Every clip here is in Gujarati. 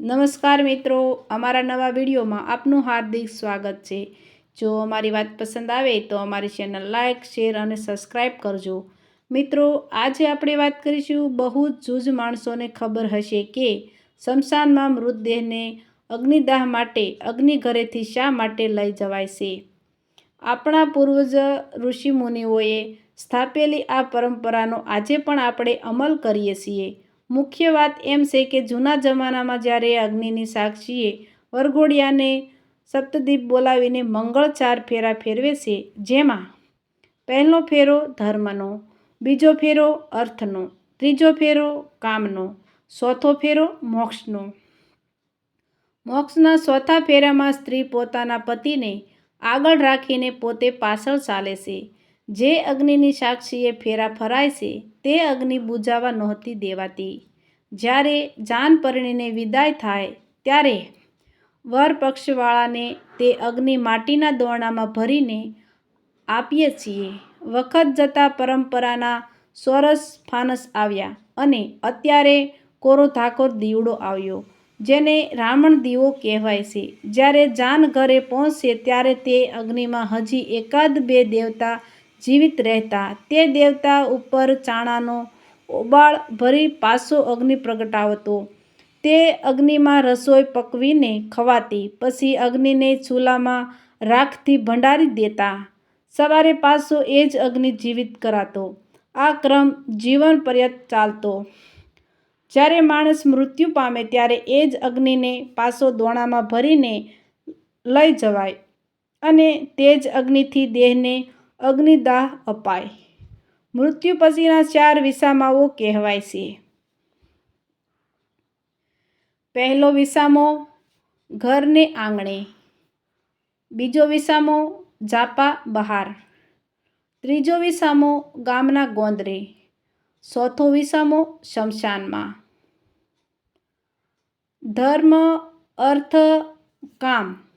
નમસ્કાર મિત્રો, અમારા નવા વિડીયોમાં આપનું હાર્દિક સ્વાગત છે. જો અમારી વાત પસંદ આવે તો અમારી ચેનલ લાઇક, શેર અને સબસ્ક્રાઈબ કરજો. મિત્રો, આજે આપણે વાત કરીશું બહુ જ જૂજ માણસોને ખબર હશે કે શમશાનમાં મૃતદેહને અગ્નિદાહ માટે અગ્નિઘરેથી શા માટે લઈ જવાય છે? આપણા પૂર્વજ ઋષિમુનિઓએ સ્થાપેલી આ પરંપરાનો આજે પણ આપણે અમલ કરીએ છીએ. મુખ્ય વાત એમ છે કે જૂના જમાનામાં જ્યારે અગ્નિની સાક્ષીએ વરઘોડિયાને સપ્તદીપ બોલાવીને મંગળ ચાર ફેરા ફેરવે છે, જેમાં પહેલો ફેરો ધર્મનો, બીજો ફેરો અર્થનો, ત્રીજો ફેરો કામનો, ચોથો ફેરો મોક્ષનો. મોક્ષના ચોથા ફેરામાં સ્ત્રી પોતાના પતિને આગળ રાખીને પોતે પાછળ ચાલે છે. જે અગ્નિની સાક્ષીએ ફેરા ફરાય છે, તે અગ્નિ બુજાવા નહોતી દેવાતી. જ્યારે જાન પરણીને વિદાય થાય ત્યારે વર પક્ષવાળાને તે અગ્નિ માટીના દોરણામાં ભરીને આપીએ છીએ. વખત જતાં પરંપરાના સોરસ ફાનસ આવ્યા અને અત્યારે કોરો ધાકોર દીવડો આવ્યો, જેને રાવણ દીવો કહેવાય છે. જ્યારે જાન ઘરે પહોંચશે ત્યારે તે અગ્નિમાં હજી એકાદ બે દેવતા જીવિત રહેતા. તે દેવતા ઉપર ચાણાનો ઓબાળ ભરી પાસો અગ્નિ પ્રગટાવતો. તે અગ્નિમાં રસોઈ પકવીને ખવાતી, પછી અગ્નિને ચૂલામાં રાખથી ભંડારી દેતા. સવારે પાછો એ જ અગ્નિ જીવિત કરાતો. આ ક્રમ જીવન પર્યત ચાલતો. જ્યારે માણસ મૃત્યુ પામે ત્યારે એ જ અગ્નિને પાછો દોણામાં ભરીને લઈ જવાય અને તે જ અગ્નિથી દેહને અગ્નિદાહ અપાય. મૃત્યુ પછીના ચાર વિસામાઓ કહેવાય છે. પહેલો વિસામો, ઘરને આંગણે. બીજો વિસામો, જાપા બહાર. ત્રીજો વિસામો, ગામના ગોંદરે. ચોથો વિસામો, શમશાનમાં. ધર્મ, અર્થ, કામ.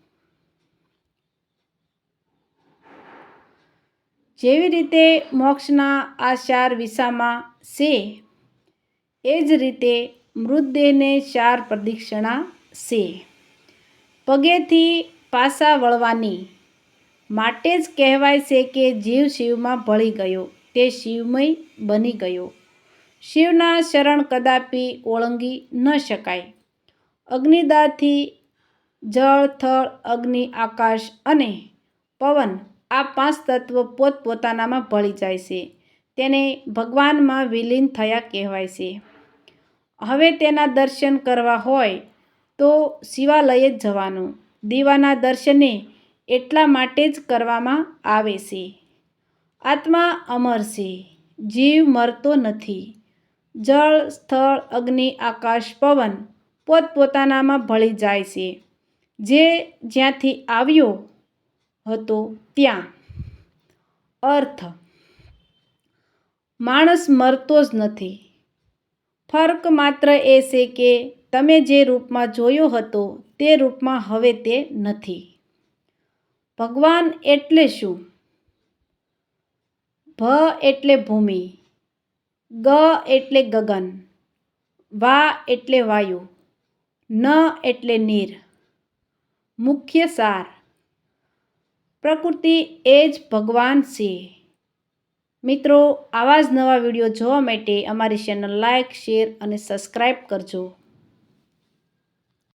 જેવી રીતે મોક્ષના આ ચાર વિસામાં છે એ જ રીતે મૃતદેહને ચાર પ્રદક્ષિણા છે પગેથી પાસા વળવાની માટે જ કહેવાય છે કે જીવ શિવમાં ભળી ગયો, તે શિવમય બની ગયો. શિવના શરણ કદાપી ઓળંગી ન શકાય. અગ્નિદાથી જળ, થળ, અગ્નિ, આકાશ અને પવન આ પાંચ તત્વ પોતપોતાનામાં ભળી જાય છે. તેને ભગવાનમાં વિલીન થયા કહેવાય છે. હવે તેના દર્શન કરવા હોય તો શિવાલયે જ જવાનું. દીવાના દર્શને એટલા માટે જ કરવામાં આવે છે. આત્મા અમર છે. જીવ મરતો નથી. જળ, સ્થળ, અગ્નિ, આકાશ, પવન પોતપોતાનામાં ભળી જાય છે. જે જ્યાંથી આવ્યો હતો ત્યાં. અર્થ, માણસ મરતો જ નથી. ફર્ક માત્ર એ છે કે તમે જે રૂપમાં જોયો હતો તે રૂપમાં હવે તે નથી. ભગવાન એટલે શું? ભ એટલે ભૂમિ, ગ એટલે ગગન, વા એટલે વાયુ, ન એટલે નીર. મુખ્ય સાર પ્રકૃતિ એ જ ભગવાન છે. મિત્રો, આવા જ નવા વીડિયો જોવા માટે અમારી ચેનલ લાઇક શેર અને સબસ્ક્રાઈબ કરજો.